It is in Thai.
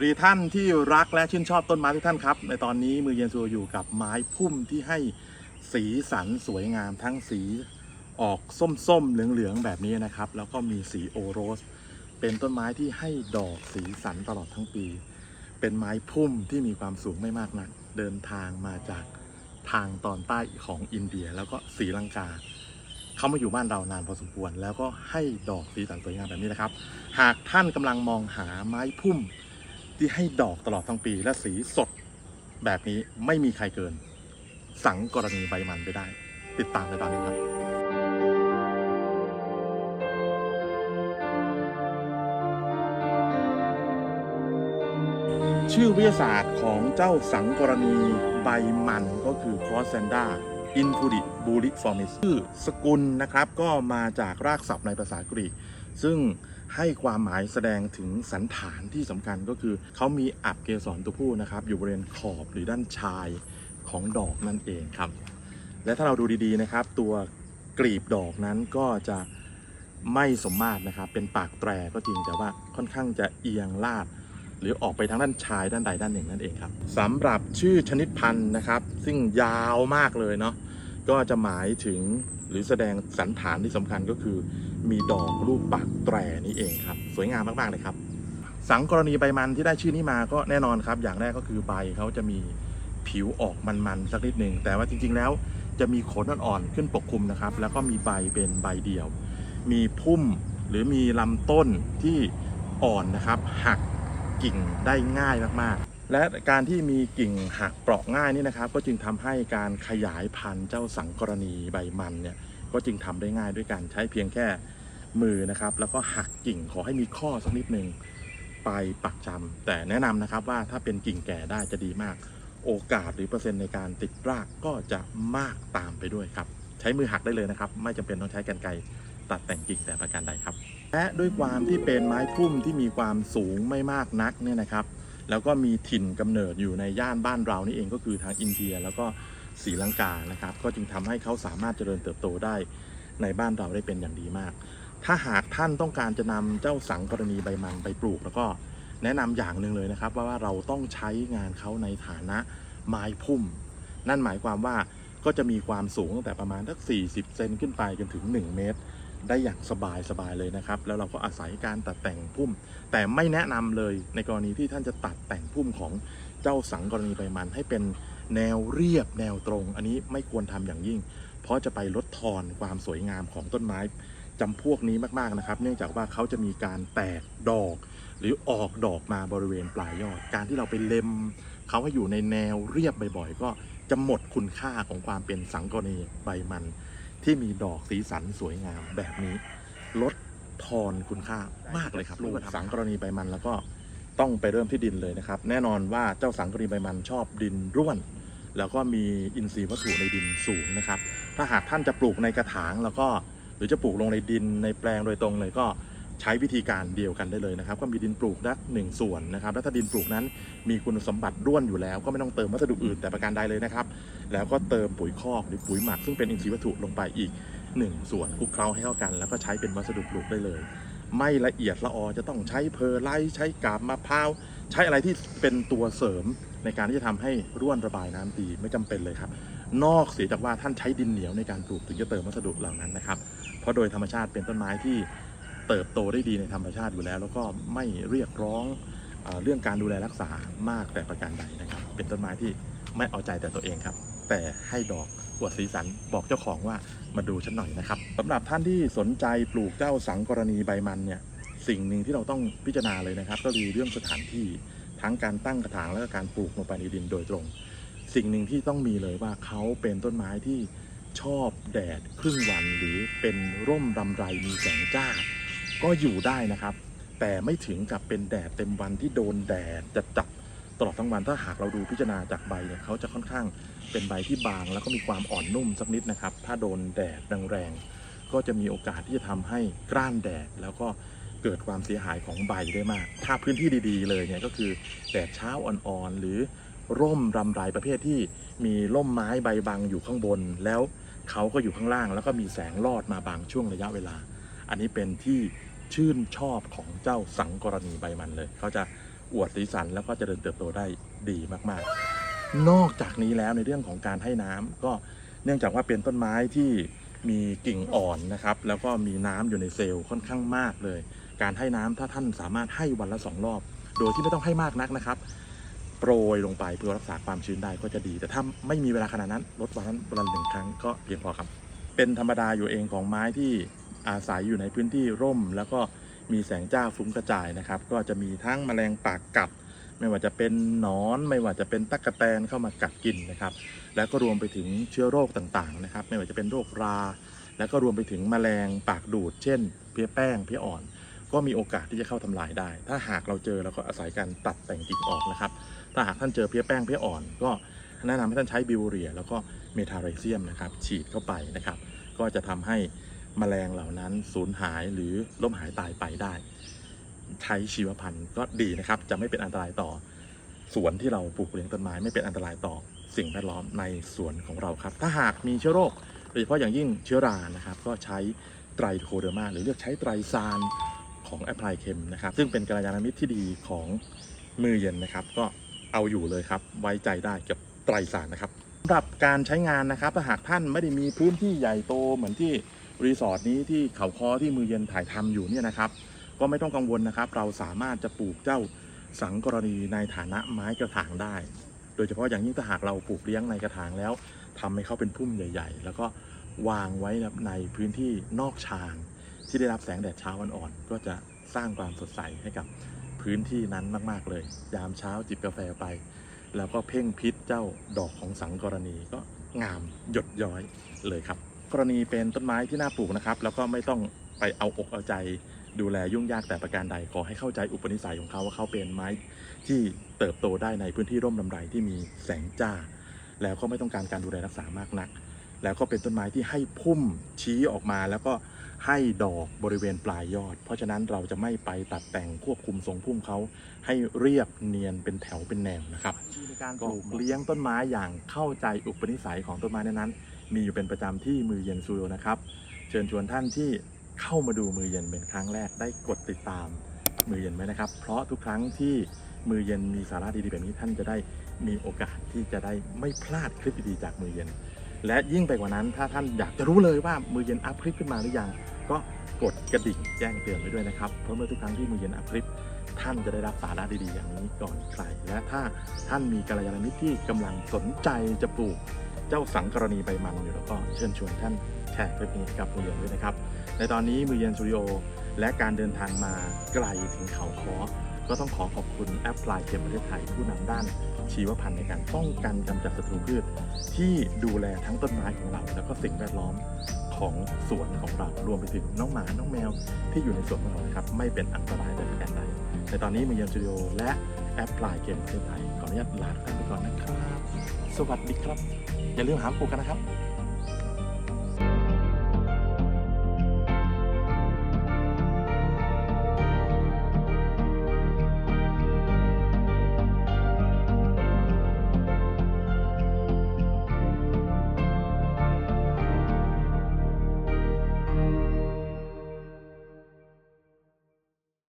วัสดีท่านที่รักและชื่นชอบต้นไม้ทุกท่านครับ ในตอนนี้มือเย็นซูอยู่กับไม้พุ่มที่ให้สีสันสวยงามทั้งสีออกส้มๆเหลืองๆแบบนี้นะครับ แล้วก็มีสีโอโรส เป็นต้นไม้ที่ให้ดอกสีสันตลอดทั้งปี เป็นไม้พุ่มที่มีความสูงไม่มากนัก เดินทางมาจากทางตอนใต้ของอินเดีย แล้วก็ศรีลังกาเขามาอยู่บ้านเรานานพอสมควร แล้วก็ให้ดอกสีสันสวยงามแบบนี้นะครับ หากท่านกำลังมองหาไม้พุ่ม ที่ให้ดอกตลอดทั้งปีและสีสดแบบนี้ไม่มีใครเกิน สังกรณีใบมันไปได้ ติดตามในตอนนี้ครับชื่อวิทยาศาสตร์ของเจ้าสังกรณีใบมันก็คือ c r o s s a n d a i n f u d i b u l i f o r m i s ชื่อสกุลนะครับ ก็มาจากรากศัพท์ในภาษากรีก ซึ่ง ให้ความหมายแสดงถึงสันฐานที่สำคัญก็คือ เขามีอับเกสรตัวผู้นะครับ อยู่บริเวณขอบหรือด้านชายของดอกนั่นเองครับ และถ้าเราดูดีๆนะครับ ตัวกลีบดอกนั้นก็จะไม่สมมาตรนะครับ เป็นปากแตรก็จริงแต่ว่าค่อนข้างจะเอียงลาด หรือออกไปทางด้านชายด้านใดด้านหนึ่งนั่นเองครับสำหรับชื่อชนิดพันธุ์นะครับ ซึ่งยาวมากเลยเนาะ ก็จะหมายถึงหรือแสดงสันฐานที่สำคัญก็คือ มีดอกรูปปากแตรนี่เองครับ สวยงามมากๆเลยครับ สังกรณีใบมันที่ได้ชื่อนี้มาก็แน่นอนครับ อย่างแรกก็คือใบเขาจะมีผิวออกมันๆสักนิดหนึ่งแต่ว่าจริงๆแล้วจะมีขนอ่อนๆขึ้นปกคลุมนะครับ แล้วก็มีใบเป็นใบเดี่ยว มีพุ่มหรือมีลำต้นที่อ่อนนะครับ หักกิ่งได้ง่ายมาก และการที่มีกิ่งหักเปราะง่ายนี่นะครับ ก็จึงทำให้การขยายพันธุ์เจ้าสังกรณีใบมันเนี่ยก็จึงทำได้ง่ายด้วยการใช้เพียงแค่มือนะครับ แล้วก็หักกิ่งขอให้มีข้อสักนิดหนึ่งไปปักจำแต่แนะนำนะครับว่าถ้าเป็นกิ่งแก่ได้จะดีมาก โอกาสหรือเปอร์เซ็นต์ในการติดรากก็จะมากตามไปด้วยครับ ใช้มือหักได้เลยนะครับ ไม่จำเป็นต้องใช้กรรไกรตัดแต่งกิ่งแต่ประการใดครับ และด้วยความที่เป็นไม้พุ่มที่มีความสูงไม่มากนักเนี่ยนะครับ แล้วก็มีถิ่นกำเนิดอยู่ในย่านบ้านเรานี่เองก็คือทางอินเดียแล้วก็ศรีลังกานะครับ ก็จึงทำให้เขาสามารถเจริญเติบโตได้ในบ้านเราได้เป็นอย่างดีมาก ถ้าหากท่านต้องการจะนำเจ้าสังกรณีใบมันไปปลูก แล้วก็แนะนำอย่างหนึ่งเลยนะครับว่าว่าเราต้องใช้งานเขาในฐานะไม้พุ่ม นั่นหมายความว่าก็จะมีความสูงตั้งแต่ประมาณสัก40 เซนขึ้นไปจนถึง 1 เมตร ได้อย่างสบายสบายเลยนะครับ แล้วเราก็อาศัยการตัดแต่งพุ่ม แต่ไม่แนะนำเลยในกรณีที่ท่านจะตัดแต่งพุ่มของเจ้าสังกรณีใบมันให้เป็นแนวเรียบแนวตรง อันนี้ไม่ควรทำอย่างยิ่ง เพราะจะไปลดทอนความสวยงามของต้นไม้จำพวกนี้มากๆนะครับ เนื่องจากว่าเขาจะมีการแตกดอก หรือออกดอกมาบริเวณปลายยอด การที่เราไปเล็มเขาให้อยู่ในแนวเรียบบ่อยๆ ก็จะหมดคุณค่าของความเป็นสังกรณีใบมัน ที่มีดอกสีสันสวยงามแบบนี้ ลดทอนคุณค่ามากเลยครับลูกสังกรณีใบมันแล้วก็ต้องไปเริ่มที่ดินเลยนะครับ แน่นอนว่าเจ้าสังกรณีใบมันชอบดินร่วน แล้วก็มีอินทรีย์วัตถุในดินสูงนะครับ ถ้าหากท่านจะปลูกในกระถางแล้วก็หรือจะปลูกลงในดินในแปลงโดยตรงเลยก็ ใช้วิธีการเดียวกันได้เลยนะครับ ก็มีดินปลูกนักหนึ่งส่วนนะครับแล้วถ้าดินปลูกนั้นมีคุณสมบัติร่วนอยู่แล้ว ก็ไม่ต้องเติมวัสดุอื่นแต่ประการใดเลยนะครับ แล้วก็เติมปุ๋ยคอกหรือปุ๋ยหมักซึ่งเป็นอินทรีย์วัตถุลงไปอีก 1 ส่วนคลุกเคล้าให้เข้ากัน แล้วก็ใช้เป็นวัสดุปลูกได้เลย ไม่ละเอียดละออจะต้องใช้เพอร์ไลท์ใช้กาบมะพร้าวใช้อะไรที่เป็นตัวเสริมในการที่จะทำให้ร่วนระบายน้ำดีไม่จำเป็นเลยครับ นอกเสียจากว่าท่านใช้ดินเหนียวในการปลูกถึงจะเติมวัสดุเหล่านั้นนะครับ เพราะโดยธรรมชาติเป็นต้นไม้ที่ เติบโตได้ดีในธรรมชาติอยู่แล้ว แล้วก็ไม่เรียกร้องเอเรื่องการดูแลรักษามากแต่ประการใดนะครับ เป็นต้นไม้ที่ไม่เอาใจแต่ตัวเองครับ แต่ให้ดอกอวดสีสันบอกเจ้าของว่ามาดูฉันหน่อยนะครับสำหรับท่านที่สนใจปลูกเจ้าสังกรณีใบมันเนี่ยสิ่งหนึ่งที่เราต้องพิจารณาเลยนะครับ ก็คือเรื่องสถานที่ทั้งการตั้งกระถางและก็การปลูกลงไปในดินโดยตรง สิ่งหนึ่งที่ต้องมีเลยว่าเขาเป็นต้นไม้ที่ชอบแดดครึ่งวันหรือเป็นร่มรำไรมีแสงจ้า ก็อยู่ได้นะครับ แต่ไม่ถึงกับเป็นแดดเต็มวันที่โดนแดดจัดจับตลอดทั้งวันถ้าหากเราดูพิจารณาจากใบเนี่ยเขาจะค่อนข้างเป็นใบที่บาง แล้วก็มีความอ่อนนุ่มสักนิดนะครับ ถ้าโดนแดดแรงๆก็จะมีโอกาสที่จะทำให้กล้านแดดแล้วก็เกิดความเสียหายของใบได้มาก ถ้าพื้นที่ดีๆ เลยเนี่ยก็คือแดดเช้าอ่อนๆหรือร่มรำไรประเภทที่มีร่มไม้ใบบังอยู่ข้างบน แล้วเขาก็อยู่ข้างล่าง แล้วก็มีแสงลอดมาบางช่วงระยะเวลา อันนี้เป็นที่ ชื่นชอบของเจ้าสังกรณีใบมันเลย เขาจะอวดสีสันแล้วก็จะเจริญเติบโตได้ดีมากๆ นอกจากนี้แล้วในเรื่องของการให้น้ำก็เนื่องจากว่าเป็นต้นไม้ที่มีกิ่งอ่อนนะครับ แล้วก็มีน้ำอยู่ในเซลล์ค่อนข้างมากเลย การให้น้ำถ้าท่านสามารถให้วันละสองรอบ โดยที่ไม่ต้องให้มากนักนะครับ โปรยลงไปเพื่อรักษาความชื้นได้ก็จะดี แต่ถ้าไม่มีเวลาขนาดนั้นลดวันนั้นวันหนึ่งครั้งก็เพียงพอครับ เป็นธรรมดาอยู่เองของไม้ที่ อาศัยอยู่ในพื้นที่ร่ม แล้วก็มีแสงจ้าฟุ้งกระจายนะครับ ก็จะมีทั้งแมลงปากกัด ไม่ว่าจะเป็นหนอน ไม่ว่าจะเป็นตั๊กแตนเข้ามากัดกินนะครับ แล้วก็รวมไปถึงเชื้อโรคต่างๆนะครับ ไม่ว่าจะเป็นโรครา แล้วก็รวมไปถึงแมลงปากดูด เช่น เพี้ยแป้งเพี้ยอ่อนก็มีโอกาสที่จะเข้าทำลายได้ ถ้าหากเราเจอเราก็อาศัยการตัดแต่งกิ่งออกนะครับ ถ้าหากท่านเจอเพี้ยแป้งเพี้ยอ่อน ก็แนะนำให้ท่านใช้บิวเรีย แล้วก็เมทาไรเซียมนะครับ ฉีดเข้าไปนะครับ ก็จะทำให้ แมลงเหล่านั้นสูญหายหรือล้มหายตายไปได้ ใช้ชีวพันธุ์ก็ดีนะครับ จะไม่เป็นอันตรายต่อสวนที่เราปลูกเลี้ยงต้นไม้ไม่เป็นอันตรายต่อสิ่งแวดล้อมในสวนของเราครับ ถ้าหากมีเชื้อโรคโดยเฉพาะอย่างยิ่งเชื้อรานะครับ ก็ใช้ไตรโคเดอร์มาหรือเลือกใช้ไตรซานของแอปพลายเคมนะครับ ซึ่งเป็นกัลยาณมิตรที่ดีของมือเย็นนะครับ ก็เอาอยู่เลยครับ ไว้ใจได้กับไตรซานนะครับสำหรับการใช้งานนะครับ ถ้าหากท่านไม่ได้มีพื้นที่ใหญ่โตเหมือนที่ รีสอร์ทนี้ที่เขาคอที่มือเย็นถ่ายทำอยู่เนี่ยนะครับ ก็ไม่ต้องกังวลนะครับ เราสามารถจะปลูกเจ้าสังกรณีในฐานะไม้กระถางได้ โดยเฉพาะอย่างยิ่งถ้าหากเราปลูกเลี้ยงในกระถางแล้วทำให้เขาเป็นพุ่มใหญ่ ๆ แล้วก็วางไว้ในพื้นที่นอกชานที่ได้รับแสงแดดเช้าอ่อนๆก็จะสร้างความสดใสให้กับพื้นที่นั้นมาก ๆ เลย ยามเช้าจิบกาแฟไป แล้วก็เพ่งพิษเจ้าดอกของสังกรณีก็งามหยดย้อยเลยครับ กรณีเป็นต้นไม้ที่น่าปลูกนะครับ แล้วก็ไม่ต้องไปเอาอกเอาใจดูแลยุ่งยากแต่ประการใดขอให้เข้าใจอุปนิสัยของเขาว่าเขาเป็นไม้ที่เติบโตได้ในพื้นที่ร่มลำไรที่มีแสงจ้า แล้วก็ไม่ต้องการการดูแลรักษามากนัก แล้วก็เป็นต้นไม้ที่ให้พุ่มชี้ออกมา แล้วก็ให้ดอกบริเวณปลายยอด เพราะฉะนั้นเราจะไม่ไปตัดแต่งควบคุมทรงพุ่มเขาให้เรียบเนียนเป็นแถวเป็นแนวนะครับในการปลูกเลี้ยงต้นไม้อย่างเข้าใจอุปนิสัยของต้นไม้นั้นๆ มีอยู่เป็นประจำที่มือเย็นซูโดนะครับ เชิญชวนท่านที่เข้ามาดูมือเย็นเป็นครั้งแรกได้กดติดตามมือเย็นไว้นะครับ เพราะทุกครั้งที่มือเย็นมีสาระดีๆแบบนี้ท่านจะได้มีโอกาสที่จะได้ไม่พลาดคลิปดีๆจากมือเย็น และยิ่งไปกว่านั้น ถ้าท่านอยากจะรู้เลยว่ามือเย็นอัพคลิปขึ้นมาหรือยังก็กดกระดิ่งแจ้งเตือนไว้ด้วยนะครับเพราะเมื่อทุกครั้งที่มือเย็นอัพคลิป ท่านจะได้รับสาระดีๆอย่างนี้ก่อนใคร และถ้าท่านมีกัลยาณมิตรที่กำลังสนใจจะปลูก เจ้าสังกรณีใบมันอยู่แล้วก็เชิญชวนท่านแชร์คลิปนี้กับมือเย็นด้วยนะครับ ในตอนนี้มือเย็นสตูดิโอและการเดินทางมาไกลถึงเขาคอก็ต้องขอขอบคุณแอปพลายเกมประเทศไทยผู้นำด้านชีวพันธุ์ในการป้องกันกำจัดศัตรูพืช ที่ดูแลทั้งต้นไม้ของเรา แล้วก็สิ่งแวดล้อมของสวนของเรารวมไปถึงน้องหมา น้องแมว ที่อยู่ในสวนของเรานะครับไม่เป็นอันตรายแต่ประการใดในตอนนี้มือเย็นสตูดิโอและแอปพลายเกมประเทศไทย ออนุญาตลาทุกท่านไปก่อนนะครับ สวัสดีครับ อย่าลืมหามปลูกกันนะครับ